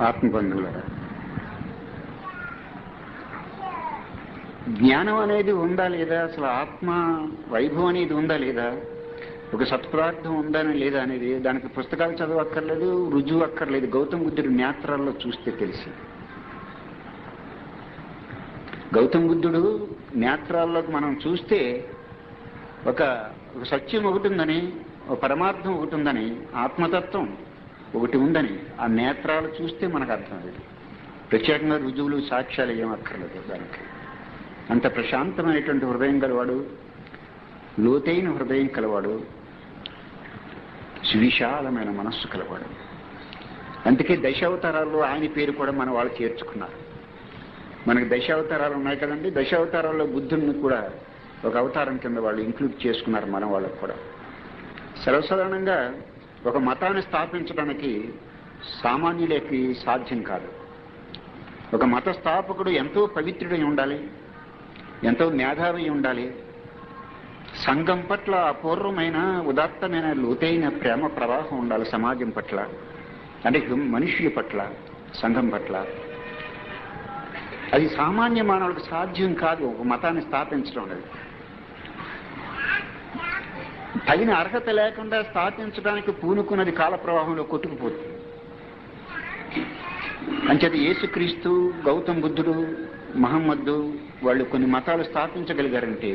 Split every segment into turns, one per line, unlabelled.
ఆత్మబంధువులరా జ్ఞానం అనేది ఉందా లేదా? అసలు ఆత్మ వైభవం అనేది ఉందా లేదా? ఒక సత్పదార్థం ఉందా లేదా అనేది దానికి పుస్తకాలు చదవక్కర్లేదు రుజువు అక్కర్లేదు. గౌతమ బుద్ధుడి నేత్రాల్లో చూస్తే తెలిసి. గౌతమ బుద్ధుడు నేత్రాల్లోకి మనం చూస్తే ఒక ఒక సత్యం ఒకటి ఉందని ఒక పరమార్థం ఒకటి ఉందని ఆత్మతత్వం ఒకటి ఉందని ఆ నేత్రాలు చూస్తే మనకు అర్థమయ్యేది ప్రత్యేకంగా రుజువులు సాక్ష్యాలు ఏం అక్కర్లేదు దానికి. అంత ప్రశాంతమైనటువంటి హృదయం గలవాడు లోతైన హృదయం కలవాడు సువిశాలమైన మనస్సు కలవాడు. అందుకే దశావతారాల్లో ఆయన పేరు కూడా మన వాళ్ళు చేర్చుకున్నారు. మనకి దశావతారాలు ఉన్నాయి కదండి దశావతారాల్లో బుద్ధుడిని కూడా ఒక అవతారం కింద వాళ్ళు ఇంక్లూడ్ చేసుకున్నారు మన వాళ్ళకు కూడా. సర్వసాధారణంగా ఒక మతాన్ని స్థాపించడానికి సామాన్యులకి సాధ్యం కాదు. ఒక మత స్థాపకుడు ఎంతో పవిత్రుడై ఉండాలి ఎంతో మేధావి ఉండాలి. సంఘం పట్ల అపూర్వమైన ఉదాత్తమైన లోతైన ప్రేమ ప్రవాహం ఉండాలి సమాజం పట్ల అంటే మనుషుల పట్ల సంఘం పట్ల. అది సామాన్య మానవులకు సాధ్యం కాదు ఒక మతాన్ని స్థాపించడం అనేది. తగిన అర్హత లేకుండా స్థాపించడానికి పూనుకున్నది కాల ప్రవాహంలో కొట్టుకుపోతుంది అంచేత యేసుక్రీస్తు గౌతమ్ బుద్ధుడు మహమ్మద్దు వాళ్ళు కొన్ని మతాలు స్థాపించగలిగారంటే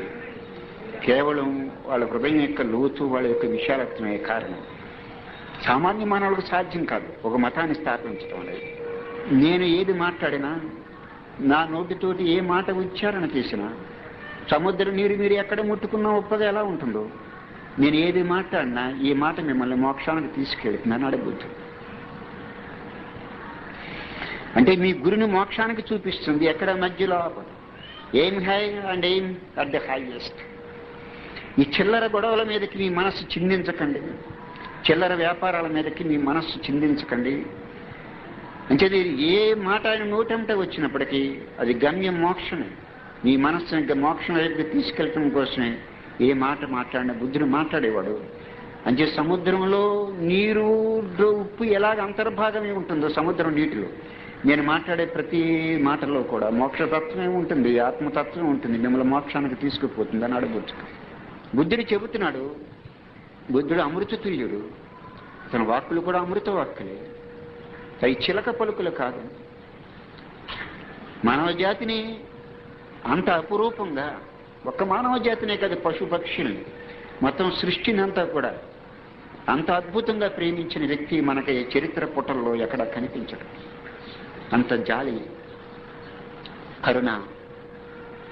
కేవలం వాళ్ళ హృదయం యొక్క లోతు వాళ్ళ యొక్క విశాలత్వమే కారణం. సామాన్య మానవులకు సాధ్యం కాదు ఒక మతాన్ని స్థాపించడం లేదు నేను ఏది మాట్లాడినా నా నోటితోటి ఏ మాట ఉచ్చారణ చేసినా సముద్ర నీరు మీరు ఎక్కడ ముట్టుకున్నా ఒప్పగా ఎలా ఉంటుందో నేను ఏది మాట్లాడినా ఈ మాట మిమ్మల్ని మోక్షానికి తీసుకెళ్తున్నాను అడగొద్దు. అంటే మీ గురుని మోక్షానికి చూపిస్తుంది ఎక్కడ మధ్యలో ఆపదు. Aim high and aim at the highest. ఈ చిల్లర గొడవల మీదకి మీ మనస్సు చిందించకండి. చిల్లర వ్యాపారాల మీదకి మీ మనస్సు చిందించకండి. అంటే మీరు ఏ మాట ఆయన నోటంటే వచ్చినప్పటికీ అది గమ్యం మోక్షమే. మీ మనస్సుని మోక్షం వైపు తీసుకెళ్ళటం కోసమే ఏ మాట మాట్లాడిన బుద్ధుడు మాట్లాడేవాడు. అంటే సముద్రంలో నీరు ఉప్పు ఎలాగ అంతర్భాగమే ఉంటుందో సముద్రం నీటిలో. నేను మాట్లాడే ప్రతి మాటలో కూడా మోక్షతత్వమే ఉంటుంది ఆత్మతత్వం ఉంటుంది మిమ్మల్ని మోక్షానికి తీసుకుపోతుంది అని అడగొచ్చు బుద్ధుడు చెబుతున్నాడు బుద్ధుడు అమృతతుల్యుడు తన వాక్కులు కూడా అమృత వాక్కులే అవి చిలక పలుకులు కాదు. మానవ జాతిని అంత అపురూపంగా ఒక్క మానవ జాతినే కాదు పశు పక్షుల్ని మొత్తం సృష్టిని అంతా కూడా అంత అద్భుతంగా ప్రేమించిన వ్యక్తి మనకి చరిత్ర పుటల్లో ఎక్కడ కనిపించడు. అంత జాలి కరుణ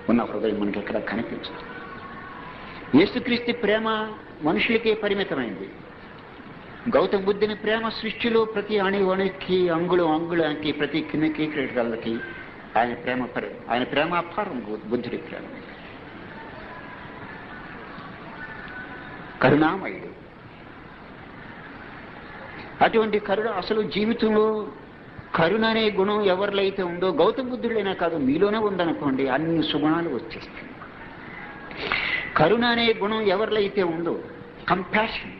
ఉన్న హృదయం మనకి ఎక్కడ కనిపించదు. యేసుక్రీస్తు ప్రేమ మనుషులకే పరిమితమైంది. గౌతమ బుద్ధుని ప్రేమ సృష్టిలో ప్రతి అణివణికి అంగుళం అంగుళానికి ప్రతి కిన్నకి క్రీడలకి ఆయన ప్రేమ ఆయన ప్రేమ అపారం బుద్ధుడి ప్రేమ. కరుణామయుడు. అటువంటి కరుణ అసలు జీవితంలో కరుణ అనే గుణం ఎవరిలో అయితే ఉందో గౌతమ బుద్ధుడైనా కాదు మీలోనే ఉందనుకోండి అన్ని సుగుణాలు వచ్చేస్తాయి. కరుణ అనే గుణం ఎవరిలో అయితే ఉందో కంపాషన్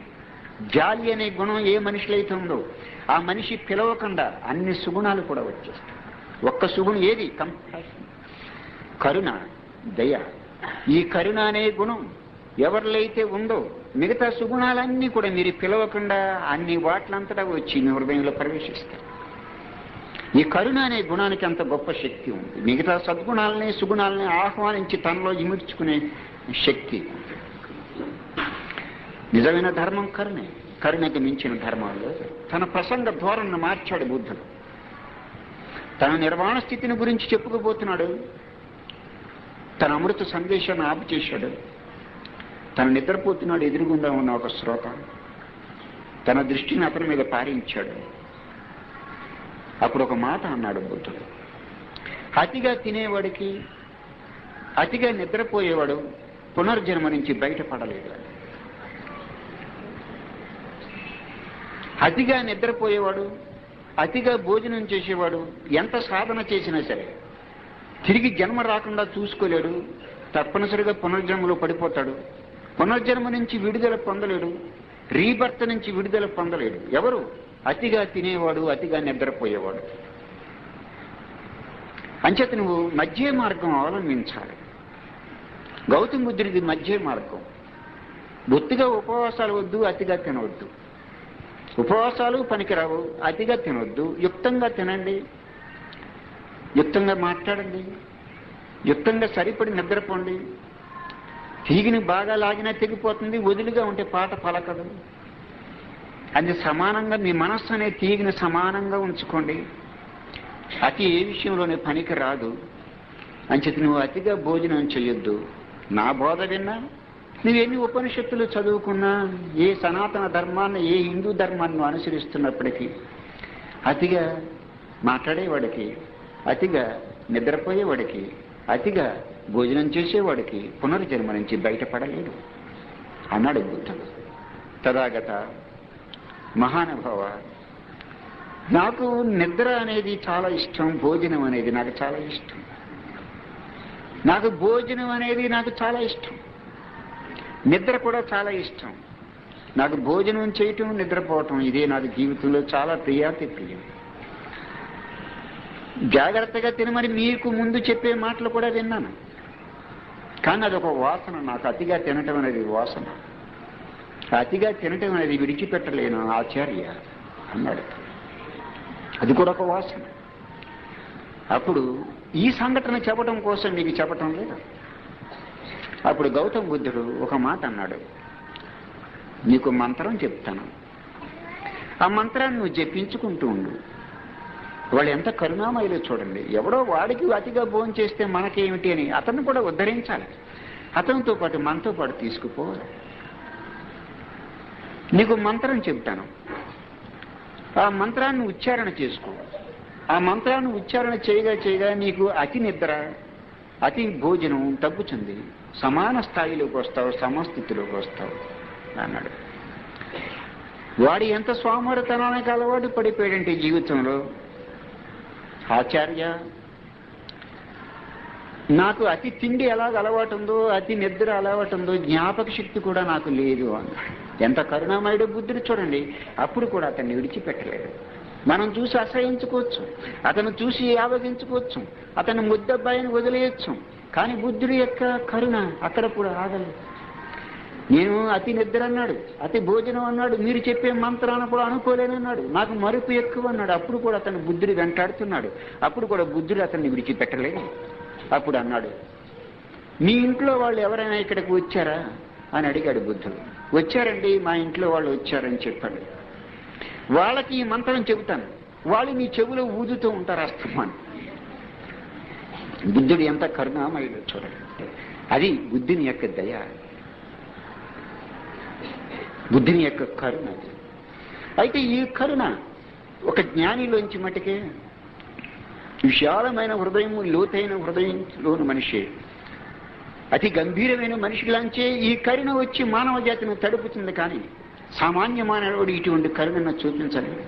జాలి అనే గుణం ఏ మనిషిలో అయితే ఉందో ఆ మనిషి పిలవకుండా అన్ని సుగుణాలు కూడా వచ్చేస్తాయి. ఒక్క సుగుణం ఏది? కంపాషన్ కరుణ దయ. ఈ కరుణ అనే గుణం ఎవరిలో అయితే ఉందో మిగతా సుగుణాలన్నీ కూడా మీరు పిలవకుండా అన్ని వాట్లంతటా వచ్చి మీ హృదయంలో ప్రవేశిస్తారు. ఈ కరుణ అనే గుణానికి అంత గొప్ప శక్తి ఉంది. మిగతా సద్గుణాలని సుగుణాలని ఆహ్వానించి తనలో ఇమిడ్చుకునే శక్తి. నిజమైన ధర్మం కరుణే. కరుణకి మించిన ధర్మాల్లో తన ప్రసంగ ధోరణను మార్చాడు బుద్ధుడు. తన నిర్వాణ స్థితిని గురించి చెప్పుకోబోతున్నాడు. తన అమృత సందేశాన్ని ఆపు చేశాడు. తను నిద్రపోతున్నాడు ఎదురుగుండా ఉన్న ఒక శ్రోత తన దృష్టిని అతని మీద పారించాడు. అప్పుడు ఒక మాట అన్నాడు బుద్ధుడు. అతిగా తినేవాడికి అతిగా నిద్రపోయేవాడు పునర్జన్మ నుంచి బయటపడలేదు. అతిగా నిద్రపోయేవాడు అతిగా భోజనం చేసేవాడు ఎంత సాధన చేసినా సరే తిరిగి జన్మ రాకుండా చూసుకోలేడు తప్పనిసరిగా పునర్జన్మలో పడిపోతాడు. పునర్జన్మ నుంచి విడుదల పొందలేడు రీబర్త్ నుంచి విడుదల పొందలేడు. ఎవరు? అతిగా తినేవాడు అతిగా నిద్రపోయేవాడు. అంచేత నువ్వు మధ్య మార్గం అవలంబించాలి. గౌతమ బుద్ధుడిది మధ్య మార్గం. బొత్తిగా ఉపవాసాలు వద్దు అతిగా తినవద్దు. ఉపవాసాలు పనికిరావు అతిగా తినవద్దు యుక్తంగా తినండి. యుక్తంగా మాట్లాడండి. యుక్తంగా సరిపడి నిద్రపోండి. తీగిని బాగా లాగినా తెగిపోతుంది వదిలిగా ఉంటే పాట పలకదు. అది సమానంగా మీ మనస్సు అనే తీగిని సమానంగా ఉంచుకోండి. అతి ఏ విషయంలోనే పనికి రాదు. అంచేత నువ్వు అతిగా భోజనం చేయొద్దు. నా బోధ విన్నా నువ్వెన్ని ఉపనిషత్తులు చదువుకున్నా ఏ సనాతన ధర్మాన్ని ఏ హిందూ ధర్మాన్ని అనుసరిస్తున్నప్పటికీ అతిగా మాట్లాడేవాడికి అతిగా నిద్రపోయేవాడికి అతిగా భోజనం చేసేవాడికి పునర్జన్మ నుంచి బయటపడలేడు అన్నాడు బుద్ధుడు. తదాగత మహానుభావ నాకు నిద్ర అనేది చాలా ఇష్టం భోజనం అనేది నాకు చాలా ఇష్టం. నాకు భోజనం అనేది నాకు చాలా ఇష్టం. నిద్ర కూడా చాలా ఇష్టం. నాకు భోజనం చేయటం నిద్రపోవటం ఇదే నాకు జీవితంలో చాలా ప్రియాతి ప్రియం జాగ్రత్తగా తినమని మీకు ముందు చెప్పే మాటలు కూడా విన్నాను. కానీ అదొక వాసన. నాకు అతిగా తినటం అనేది వాసన. అతిగా తినటం అనేది విడిచిపెట్టలేను ఆచార్య అన్నాడు. అది కూడా ఒక వాసన. అప్పుడు ఈ సంఘటన చెప్పడం కోసం మీకు చెప్పటం లేదు. అప్పుడు గౌతమ బుద్ధుడు ఒక మాట అన్నాడు. నీకు మంత్రం చెప్తాను. ఆ మంత్రాన్ని నువ్వు జపించుకుంటూ ఉండు. వాళ్ళు ఎంత కరుణామయులు చూడండి. ఎవడో వాడికి అతిగా భోజనం చేస్తే మనకేమిటి అని అతను కూడా ఉద్ధరించాలి. అతనితో పాటు మనతో పాటు తీసుకుపోవాలి నీకు మంత్రం చెప్తాను ఆ మంత్రాన్ని ఉచ్చారణ చేసుకో. ఆ మంత్రాన్ని ఉచ్చారణ చేయగా చేయగా నీకు అతి నిద్ర అతి భోజనం తగ్గుతుంది. సమాన స్థాయిలోకి వస్తావు సమస్థితిలోకి వస్తావు అన్నాడు. వాడు ఎంత స్వామరతనానికి అలవాటు పడిపోయాడంటే జీవితంలో ఆచార్య నాకు అతి తిండి ఎలాగ అలవాటు ఉందో అతి నిద్ర అలవాటు ఉందో జ్ఞాపక శక్తి కూడా నాకు లేదు అన్నాడు. ఎంత కరుణామయుడు బుద్ధుడు చూడండి అప్పుడు కూడా అతన్ని విడిచిపెట్టలేడు మనం చూసి అసహించుకోవచ్చు అతను చూసి ఆవగించుకోవచ్చు అతను ముద్దబ్బాయిని వదిలేయచ్చు కానీ బుద్ధుడి యొక్క కరుణ అక్కడ కూడా ఆగలేదు. నేను అతి నిద్ర అన్నాడు అతి భోజనం అన్నాడు మీరు చెప్పే మంత్రాన్ని కూడా అనుకోలేనన్నాడు నాకు మరుపు ఎక్కువ అన్నాడు. అప్పుడు కూడా అతను బుద్ధుడు వెంటాడుతున్నాడు. అప్పుడు కూడా బుద్ధుడు అతన్ని విడిచిపెట్టలేదు అప్పుడు అన్నాడు మీ ఇంట్లో వాళ్ళు ఎవరైనా ఇక్కడికి వచ్చారా? అని అడిగాడు బుద్ధుడు. వచ్చారండి మా ఇంట్లో వాళ్ళు వచ్చారని చెప్పాడు. వాళ్ళకి ఈ మంత్రం చెబుతాను. వాళ్ళు మీ చెవులో ఊదుతూ ఉంటారు అస్తమాన్? బుద్ధుడు ఎంత కరుణామయుడు చూడండి. అది బుద్ధిని యొక్క దయ. బుద్ధిని యొక్క కరుణ అది. అయితే ఈ కరుణ ఒక జ్ఞానిలోంచి మటుకే విశాలమైన హృదయం లోతైన హృదయంలోని మనిషి. అతి గంభీరమైన మనిషిలాంచే ఈ కరుణ వచ్చి మానవ జాతిని తడుపుతుంది కానీ సామాన్య మానవుడు ఇటువంటి కరుణను చూపించలేదు